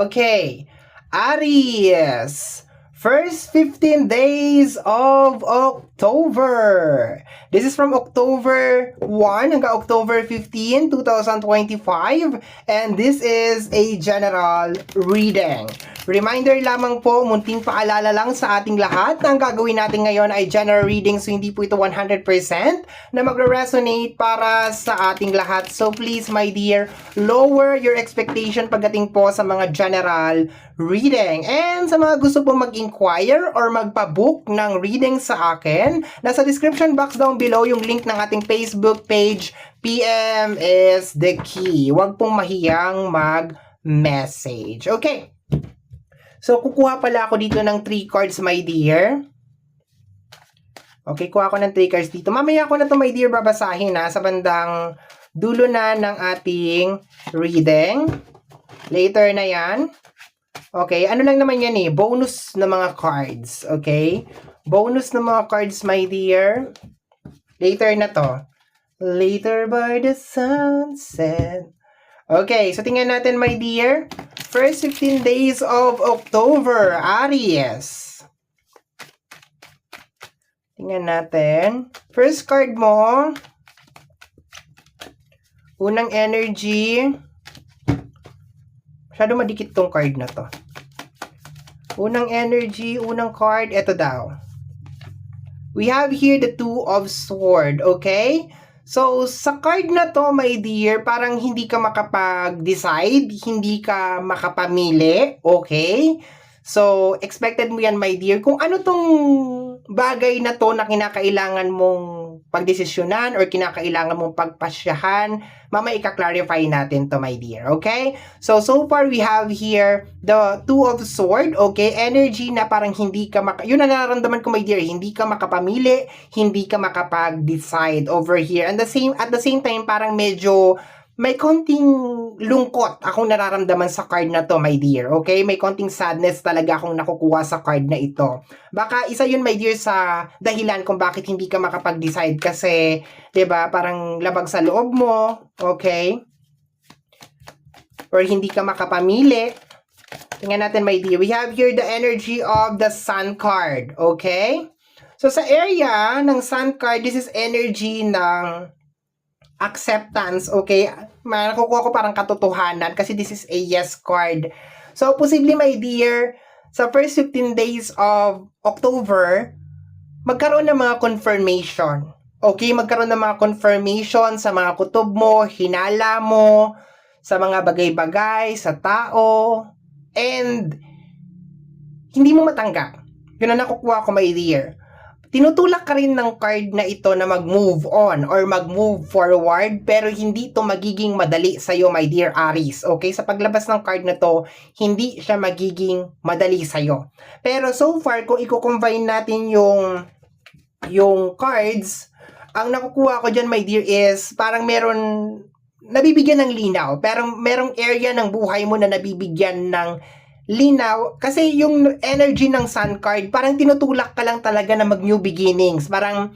Okay. Aries. First 15 days of October. This is from October 1 hanggang October 15, 2025. And this is a general reading. Reminder lamang po, munting paalala lang sa ating lahat na ang gagawin natin ngayon ay general reading so hindi po ito 100% na magre-resonate para sa ating lahat. So please my dear, lower your expectation pagdating po sa mga general reading. And sa mga gusto po mag-inquire or magpa-book ng reading sa akin, nasa description box down below yung link ng ating Facebook page. PM is the key. Huwag pong mahiyang mag-message. Okay. So, kukuha pala ako dito ng 3 cards, my dear. Okay, kuha ko ng 3 cards dito. Mamaya ko na to my dear, babasahin na sa bandang dulo na ng ating reading. Later na yan. Okay, ano lang naman yan eh, bonus na mga cards, okay? Bonus na mga cards, my dear. Later na to. Later by the sunset. Okay, so tingnan natin, my dear. First 15 days of October, Aries. Tingnan natin. First card mo. Unang energy. Masyado madikit tong card na to. Unang energy, unang card, eto daw. We have here the two of sword, okay? So, sa card na to, my dear, parang hindi ka makapag-decide, hindi ka makapamili, okay? So, expected mo yan, my dear. Kung ano tong bagay na to na kinakailangan mong pagdesisyonan or kinakailangan mong pagpasyahan, mamaya ika-clarify natin to, my dear. Okay? So, so far we have here the two of sword, okay? Energy na parang hindi ka maka... Yun ang nararamdaman ko, my dear. Hindi ka makapamili, hindi ka makapag-decide over here. And the same, at the same time, parang medyo may konting lungkot akong nararamdaman sa card na to, my dear. Okay? May konting sadness talaga akong nakukuha sa card na ito. Baka isa yun, my dear, sa dahilan kung bakit hindi ka makapag-decide kasi, 'di ba parang labag sa loob mo. Okay? Or hindi ka makapamili. Tingnan natin, my dear. We have here the energy of the sun card. Okay? So, sa area ng sun card, this is energy ng acceptance, okay? Makukuha ko parang katotohanan kasi this is a yes card. So, posibly, my dear, sa first 15 days of October, magkaroon ng mga confirmation. Okay, magkaroon ng mga confirmation sa mga kutob mo, hinala mo, sa mga bagay-bagay, sa tao, and hindi mo matanggap. Yun ang nakukuha ko, my dear tinutulak ka rin ng card na ito na mag-move on or mag-move forward pero hindi to magiging madali sa iyo my dear Aries. Okay? Sa paglabas ng card na to, hindi siya magiging madali sa iyo. Pero so far kung i-combine natin yung yung cards, ang nakukuha ko diyan my dear is parang meron nabibigyan ng linaw. Pero merong area ng buhay mo na nabibigyan ng linaw kasi yung energy ng sun card parang tinutulak ka lang talaga na mag new beginnings. Parang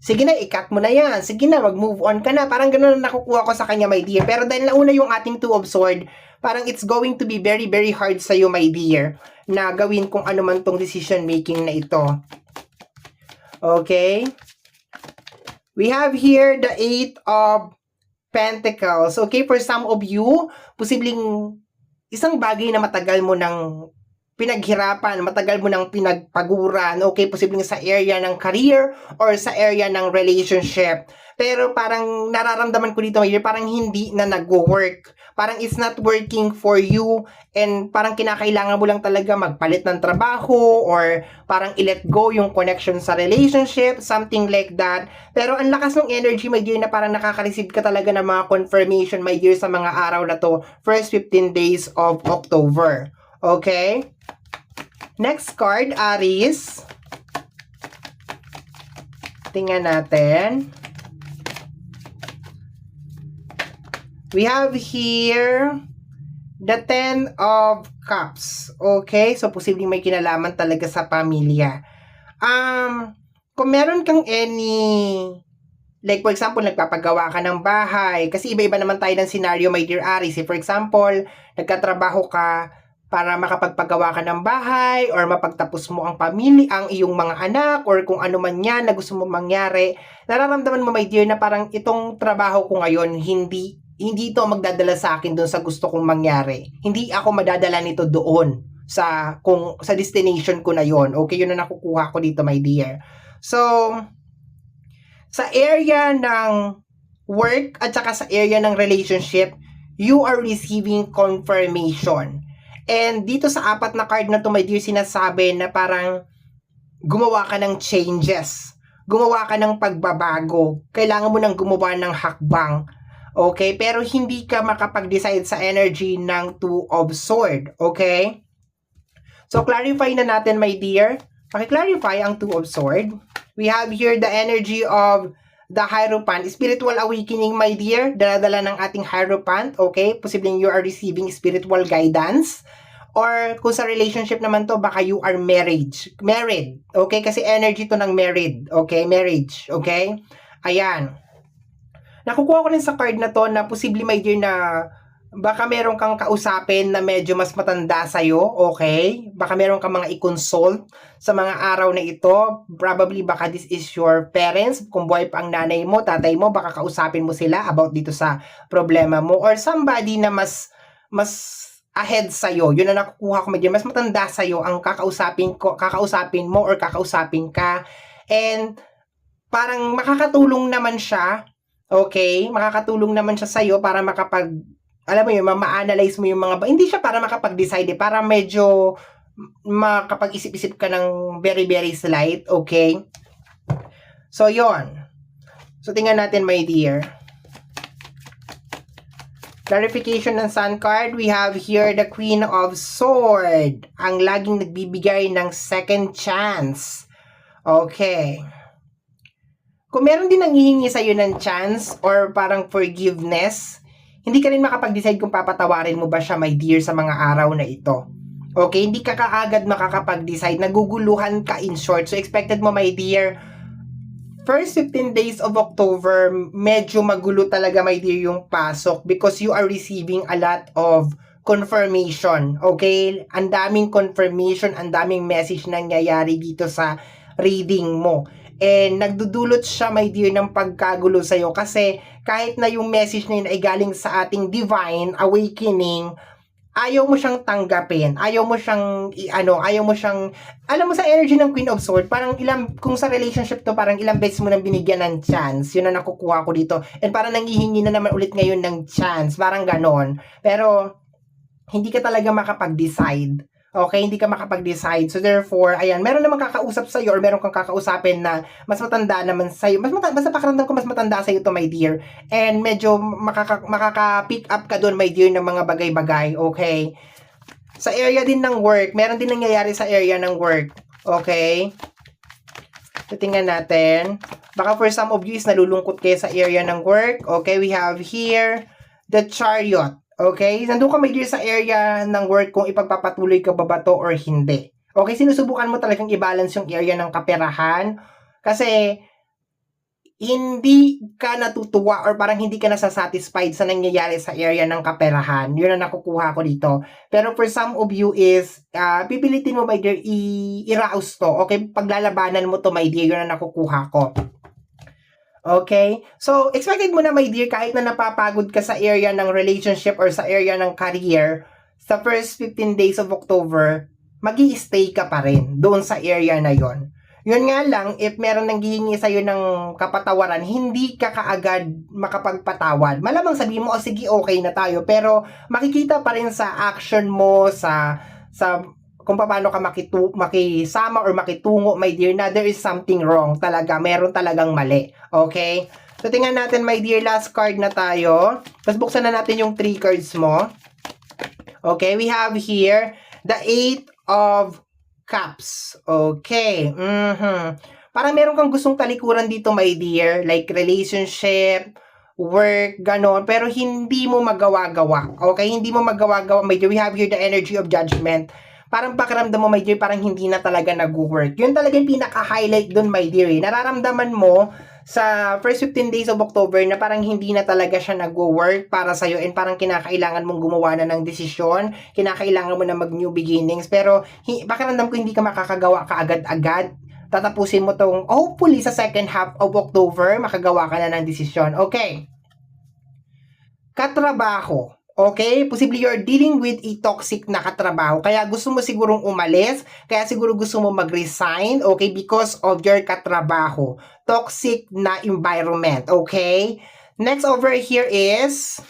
sige na i-cut mo na yan. Sige na mag move on ka na. Parang ganun ang nakukuha ko sa kanya my dear. Pero dahil nauna yung ating two of sword parang it's going to be very very hard sa iyo my dear na gawin kung ano man tong decision making na ito. Okay? We have here the eight of pentacles. Okay for some of you posibleng isang bagay na matagal mo nang pinaghirapan, matagal mo nang pinagpaguran, okay, posibleng sa area ng career or sa area ng relationship. Pero parang nararamdaman ko dito, parang hindi na nag-work. Parang it's not working for you and parang kinakailangan mo lang talaga magpalit ng trabaho or parang i-let go yung connection sa relationship, something like that. Pero ang lakas ng energy, my dear, na parang nakaka-receive ka talaga ng mga confirmation, my dear, sa mga araw na to, first 15 days of October. Okay? Next card, Aries. Tingnan natin. We have here the Ten of Cups. Okay? So, posibleng may kinalaman talaga sa pamilya. Um, kung meron kang any Like for example, nagpapagawa ka ng bahay. Kasi iba-iba naman tayo ng scenario, my dear Aries. Si for example, nagkatrabaho ka para makapagpagawa ka ng bahay or mapagtapos mo ang pamilya, ang iyong mga anak or kung ano man yan na gusto mo mangyari, nararamdaman mo my dear na parang itong trabaho ko ngayon hindi hindi ito magdadala sa akin doon sa gusto kong mangyari. Hindi ako madadala nito doon sa kung sa destination ko na yon. Okay, yun na nakukuha ko dito my dear. So sa area ng work at saka sa area ng relationship, you are receiving confirmation. And dito sa apat na card na to, my dear, sinasabi na parang gumawa ka ng changes. Gumawa ka ng pagbabago. Kailangan mo nang gumawa ng hakbang. Okay? Pero hindi ka makapag-decide sa energy ng Two of Sword. Okay? So, clarify na natin, my dear. Paki-clarify ang Two of Sword. We have here the energy of the Hierophant. Spiritual awakening, my dear. Daladala ng ating Hierophant. Okay? Posibleng you are receiving spiritual guidance. Or kung sa relationship naman to, baka you are marriage. Married. Okay? Kasi energy to ng married. Okay? Marriage. Okay? Ayan. Nakukuha ko rin sa card na to na posible my dear na baka meron kang kausapin na medyo mas matanda sa'yo, okay? Baka meron kang mga i-consult sa mga araw na ito. Probably baka this is your parents, kung buhay pa ang nanay mo, tatay mo, baka kausapin mo sila about dito sa problema mo. Or somebody na mas, mas ahead sa'yo, yun na nakukuha ko medyo, mas matanda sa'yo ang kakausapin, ko, kakausapin mo or kakausapin ka. And parang makakatulong naman siya, okay? Makakatulong naman siya sa'yo para makapag alam mo yun, ma-analyze mo yung mga, hindi siya para makapag-decide, eh, para medyo makapag-isip-isip ka ng very, very slight, okay? So, yon So, tingnan natin, my dear. Clarification ng Sun card, we have here the Queen of Sword. Ang laging nagbibigay ng second chance. Okay. Kung meron din nanghihingi sa'yo ng chance or parang forgiveness, hindi ka rin makapag-decide kung papatawarin mo ba siya, my dear, sa mga araw na ito. Okay, hindi ka kaagad makakapag-decide. Naguguluhan ka in short. So, expected mo, my dear, first 15 days of October, medyo magulo talaga, my dear, yung pasok because you are receiving a lot of confirmation. Okay? Ang daming confirmation, ang daming message na nangyayari dito sa reading mo. And nagdudulot siya, my dear, ng pagkagulo sa'yo kasi kahit na yung message na yun ay galing sa ating divine awakening, ayaw mo siyang tanggapin, ayaw mo siyang ano, ayaw mo siyang alam mo sa energy ng Queen of Swords, parang ilang kung sa relationship to parang ilang beses mo nang binigyan ng chance, yun ang nakukuha ko dito. And parang nanghihingi na naman ulit ngayon ng chance, parang ganon. Pero hindi ka talaga makapag-decide. Okay, hindi ka makapag-decide. So therefore, ayan, meron namang kakausap sa iyo or meron kang kakausapin na mas matanda naman sa iyo. Mas matanda, basta pakiramdam ko mas matanda sa iyo to, my dear. And medyo makaka, makaka-pick up ka doon, my dear, ng mga bagay-bagay. Okay? Sa area din ng work, meron din nangyayari sa area ng work. Okay? So, tingnan natin. Baka for some of you is nalulungkot kayo sa area ng work. Okay, we have here the chariot. Okay? Nandun ka dear sa area ng work kung ipagpapatuloy ka ba ba to or hindi. Okay, sinusubukan mo talagang i-balance yung area ng kaperahan kasi hindi ka natutuwa or parang hindi ka nasasatisfied sa nangyayari sa area ng kaperahan. Yun ang nakukuha ko dito. Pero for some of you is, uh, pipilitin mo, my dear, i-rouse to. Okay? Paglalabanan mo to, my dear, yun ang nakukuha ko. Okay? So, expected mo na, my dear, kahit na napapagod ka sa area ng relationship or sa area ng career, sa first 15 days of October, mag stay ka pa rin doon sa area na yon. Yun nga lang, if meron nang gihingi sa'yo ng kapatawaran, hindi ka kaagad makapagpatawad. Malamang sabihin mo, oh, sige, okay na tayo. Pero makikita pa rin sa action mo, sa sa kung paano ka makitu makisama or makitungo, my dear, na there is something wrong talaga. Meron talagang mali. Okay? So, tingnan natin, my dear, last card na tayo. Tapos buksan na natin yung three cards mo. Okay, we have here the eight of cups. Okay. Mhm. Parang meron kang gustong talikuran dito, my dear. Like relationship, work, ganon. Pero hindi mo magawa-gawa. Okay? Hindi mo magawa-gawa, dear. We have here the energy of judgment parang pakiramdam mo, my dear, parang hindi na talaga nag-work. Yun talaga yung pinaka-highlight dun, my dear. Eh. Nararamdaman mo sa first 15 days of October na parang hindi na talaga siya nagwo-work para sa'yo and parang kinakailangan mong gumawa na ng desisyon, kinakailangan mo na mag new beginnings, pero hi, pakiramdam ko hindi ka makakagawa kaagad-agad. Tatapusin mo tong, hopefully sa second half of October, makagawa ka na ng desisyon. Okay. Katrabaho. Okay? Posible you're dealing with a toxic na katrabaho. Kaya gusto mo sigurong umalis. Kaya siguro gusto mo mag-resign. Okay? Because of your katrabaho. Toxic na environment. Okay? Next over here is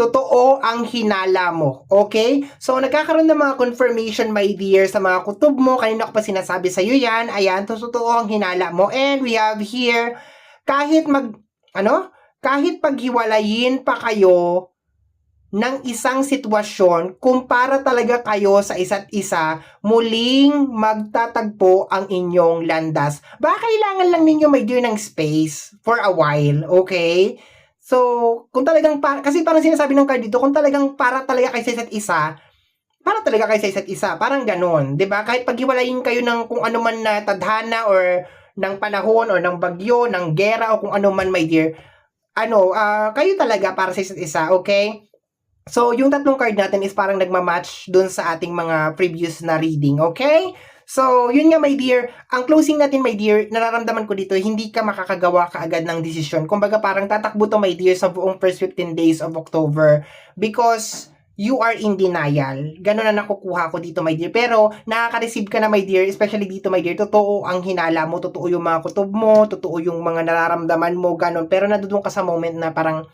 totoo ang hinala mo. Okay? So, nagkakaroon ng mga confirmation, my dear, sa mga kutob mo. Kanina ko pa sinasabi sa iyo yan. Ayan, to, totoo ang hinala mo. And we have here, kahit mag, ano? Kahit paghiwalayin pa kayo ng isang sitwasyon, kung para talaga kayo sa isa't isa, muling magtatagpo ang inyong landas. Baka kailangan lang ninyo may ng space for a while, okay? So, kung talagang, pa, kasi parang sinasabi ng card dito, kung talagang para talaga kayo sa isa't isa, para talaga kayo sa isa't isa, parang ganon, 'di ba? Kahit paghiwalayin kayo ng kung ano man na tadhana or ng panahon or ng bagyo, ng gera o kung ano man, my dear, ano, ah, kayo talaga para sa isa't isa, okay? So, yung tatlong card natin is parang nagmamatch dun sa ating mga previous na reading, okay? So, yun nga, my dear. Ang closing natin, my dear, nararamdaman ko dito, hindi ka makakagawa kaagad ng desisyon. Kumbaga, parang tatakbo to, my dear, sa buong first 15 days of October because you are in denial. Ganun na nakukuha ko dito, my dear. Pero, nakaka-receive ka na, my dear, especially dito, my dear, totoo ang hinala mo, totoo yung mga kutob mo, totoo yung mga nararamdaman mo, ganun. Pero, nadudun ka sa moment na parang,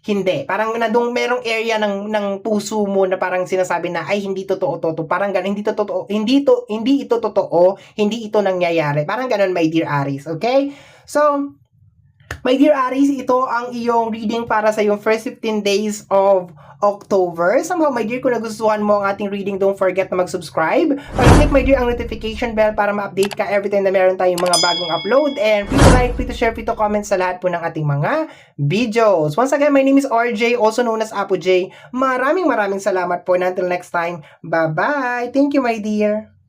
hindi. Parang nadung merong area ng ng puso mo na parang sinasabi na ay hindi totoo to, to. Parang ganun, hindi to totoo. Hindi to hindi ito totoo, hindi ito nangyayari. Parang ganun, my dear Aries, okay? So, my dear Aries, ito ang iyong reading para sa yung first 15 days of October. Somehow, my dear, kung nagustuhan mo ang ating reading, don't forget na mag-subscribe. Pag-click, my dear, ang notification bell para ma-update ka every time na meron tayong mga bagong upload. And free to like, free to share, free comment sa lahat po ng ating mga videos. Once again, my name is RJ, also known as Apo J. Maraming maraming salamat po. And until next time, bye-bye. Thank you, my dear.